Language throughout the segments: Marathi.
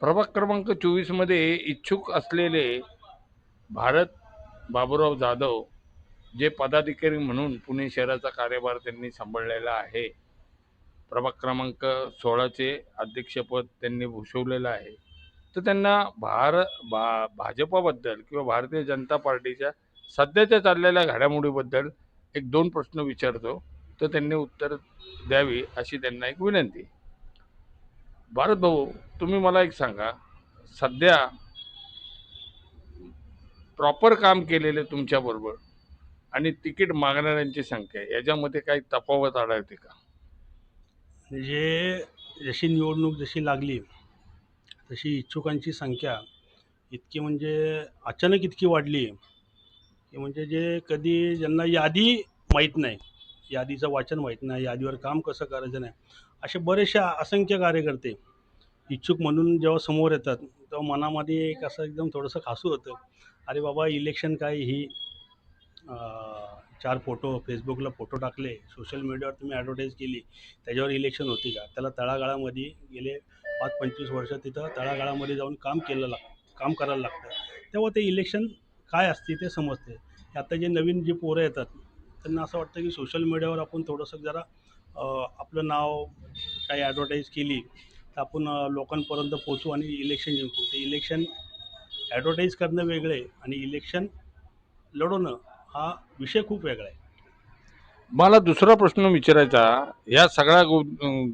प्रभाग क्रमांक चोवीसमध्ये इच्छुक असलेले भारत बाबूराव जाधव जे पदाधिकारी म्हणून पुणे शहराचा कार्यभार त्यांनी सांभाळलेला आहे. प्रभाग क्रमांक सोळाचे अध्यक्षपद त्यांनी भूषवलेलं आहे. तर त्यांना भार भा भाजपाबद्दल किंवा भारतीय जनता पार्टीच्या सध्याच्या चाललेल्या घडामोडीबद्दल एक दोन प्रश्न विचारतो. तर त्यांनी उत्तर द्यावी अशी त्यांना एक विनंती. भारत भाऊ तुम्ही मला एक सांगा. सध्या प्रॉपर काम केलेले तुमच्याबरोबर आणि तिकीट मागणाऱ्यांची संख्या याच्यामध्ये काही तफावत आढळते का? म्हणजे जशी निवडणूक जशी लागली तशी इच्छुकांची संख्या इतकी म्हणजे अचानक इतकी वाढली की म्हणजे जे कधी ज्यांना यादी माहीत नाही यादीचं वाचन माहीत नाही यादीवर काम कसं करायचं नाही असे बरेचसे असंख्य कार्यकर्ते इच्छुक म्हणून जेव्हा समोर येतात तेव्हा मनामध्ये एक असं एकदम थोडंसं खासू होतं. अरे बाबा इलेक्शन काय? ही चार फोटो फेसबुकला फोटो टाकले सोशल मीडियावर तुम्ही ॲडव्हर्टाईज केली त्याच्यावर इलेक्शन होती का? त्याला तळागाळामध्ये गेले पाच पंचवीस वर्ष तिथं तळागाळामध्ये जाऊन काम केलं लाग काम करायला लागतं. तेव्हा ते इलेक्शन काय असते ते समजते. आता जे नवीन जे पोरं येतात त्यांना असं वाटतं की सोशल मीडियावर आपण थोडंसं जरा आपलं नाव काही ॲडव्हर्टाईज केली तर आपण लोकांपर्यंत पोचू आणि इलेक्शन जिंकू. ते इलेक्शन ॲडव्हर्टाईज करणं वेगळं आहे आणि इलेक्शन लढवणं हा विषय खूप वेगळा आहे. मला दुसरा प्रश्न विचारायचा या सगळ्या गो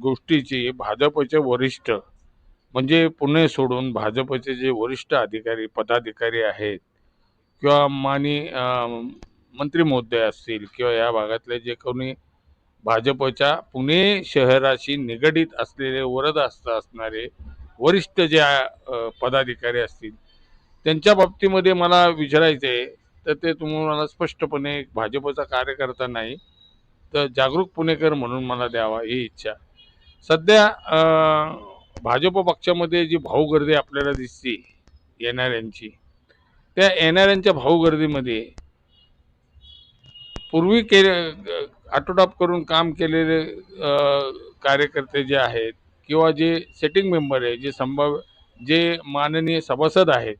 गोष्टीची भाजपचे वरिष्ठ म्हणजे पुणे सोडून भाजपचे जे वरिष्ठ अधिकारी पदाधिकारी आहेत किंवा मानी मंत्री महोदय असतील किंवा या भागातले जे कोणी भाजपच्या पुणे शहराशी निगडीत असलेले वरदहस्त असणारे वरिष्ठ जे पदाधिकारी असतील त्यांच्या बाबतीमध्ये मला विचारायचं आहे. तर ते तुम्हाला स्पष्टपणे भाजपचा कार्यकर्ता नाही तर जागरूक पुणेकर म्हणून मला द्यावा ही इच्छा. सध्या भाजप पक्षामध्ये जी भाऊगर्दी आपल्याला दिसते येणाऱ्यांची त्या येणाऱ्यांच्या भाऊगर्दीमध्ये पूर्वी के आटोटाप करून काम केलेले कार्यकर्ते जे आहेत किंवा जे सेटिंग मेंबर आहे जे संभाव्य जे माननीय सभासद आहेत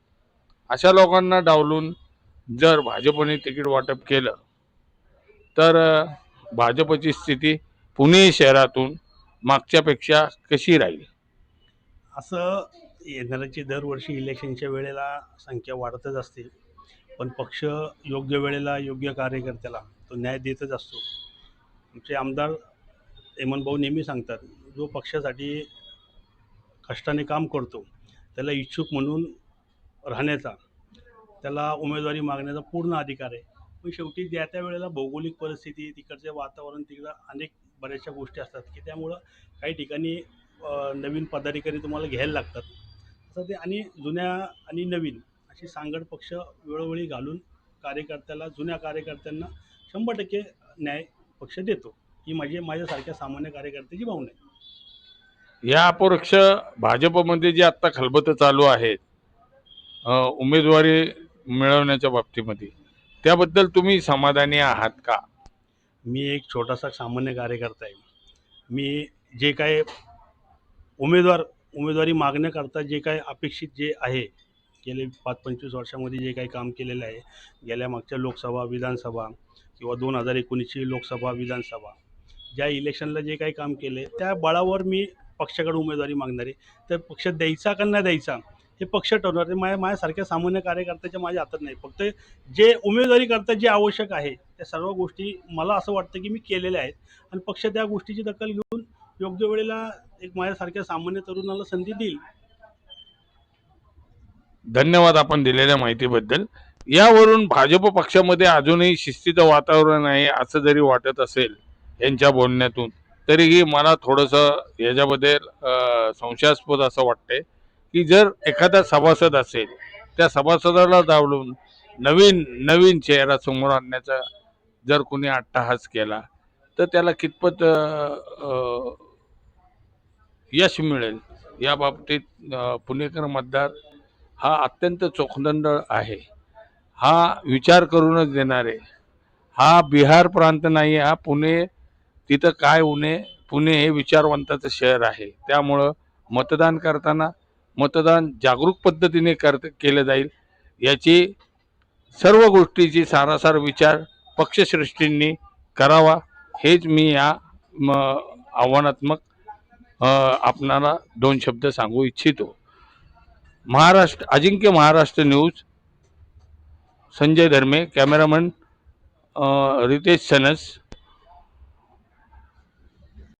अशा लोकांना डावलून जर भाजपने तिकीट वाटप केलं तर भाजपची स्थिती पुणे शहरातून मागच्यापेक्षा कशी राहील? असं येणाऱ्याची दरवर्षी इलेक्शनच्या वेळेला संख्या वाढतच असते. पण पक्ष योग्य वेळेला योग्य कार्यकर्त्याला तो न्याय देतच असतो. आमचे आमदार हेमंत भाऊ नेहमी सांगतात जो पक्षासाठी कष्टाने काम करतो त्याला इच्छुक म्हणून राहण्याचा त्याला उमेदवारी मागण्याचा पूर्ण अधिकार आहे. पण शेवटी त्या त्या वेळेला भौगोलिक परिस्थिती तिकडचे वातावरण तिकडं अनेक बऱ्याचशा गोष्टी असतात की त्यामुळं काही ठिकाणी नवीन पदाधिकारी तुम्हाला घ्यायला लागतात. असं ते आणि जुन्या आणि नवीन अशी सांगड पक्ष वेळोवेळी घालून कार्यकर्त्याला जुन्या कार्यकर्त्यांना शंभर टक्के न्याय पक्ष देतो. ही माझी माझ्यासारख्या सामान्य कार्यकर्त्याची भावना आहे. या अपरोक्ष भाजपमध्ये जी आत्ता खलबतं चालू आहेत उमेदवारी मिळवण्याच्या बाबतीमध्ये त्याबद्दल तुम्ही समाधानी आहात का? मी एक छोटासा सामान्य कार्यकर्ता आहे. मी जे काय उमेदवार उमेदवारी मागण्याकरता जे काय अपेक्षित जे आहे गेले पाच पंचवीस वर्षामध्ये जे काही काम केलेलं आहे गेल्या मागच्या लोकसभा विधानसभा किंवा दोन हजार एकोणीसची लोकसभा विधानसभा. ज्या इलेक्शनला जे काही काम केले त्या बळावर मी पक्षाकडे उमेदवारी मागणार. आहे तर पक्ष द्यायचा का नाही द्यायचा हे पक्ष ठरवणार. ते माझ्या माझ्यासारख्या सामान्य कार्यकर्त्याच्या माझ्या हातात नाही. फक्त जे उमेदवारी करता जे आवश्यक आहे त्या सर्व गोष्टी मला असं वाटतं की मी केलेल्या आहेत. आणि पक्ष त्या गोष्टीची दखल घेऊन योग्य वेळेला एक माझ्यासारख्या सामान्य तरुणाला संधी देईल. धन्यवाद आपण दिलेल्या माहितीबद्दल. यावरून भाजप पक्षामध्ये अजूनही शिस्तीचं वातावरण आहे असं जरी वाटत असेल यांच्या बोलण्यातून तरीही मला थोडंसं याच्याबद्दल संशयास्पद असं वाटतंय की जर एखादा सभासद असेल त्या सभासदाला दावलून नवीन नवीन चेहरा समोर आणण्याचा जर कोणी अट्टहास केला तर त्याला कितपत यश मिळेल? या बाबतीत पुणेकर मतदार हा अत्यंत चोखदंड आहे. हा विचार करूनच देणारे हा बिहार प्रांत नाही हा पुणे तिथं काय उणे पुणे हे विचारवंताचं शहर आहे. त्यामुळं मतदान करताना मतदान जागरूक पद्धतीने कर केलं जाईल. याची सर्व गोष्टीची सारासार विचार पक्षश्रेष्ठींनी करावा. हेच मी या म आव्हानात्मक आपणाला दोन शब्द सांगू इच्छितो. Maharashtra Ajinkya Maharashtra news Sanjay Dharme cameraman Riteish sons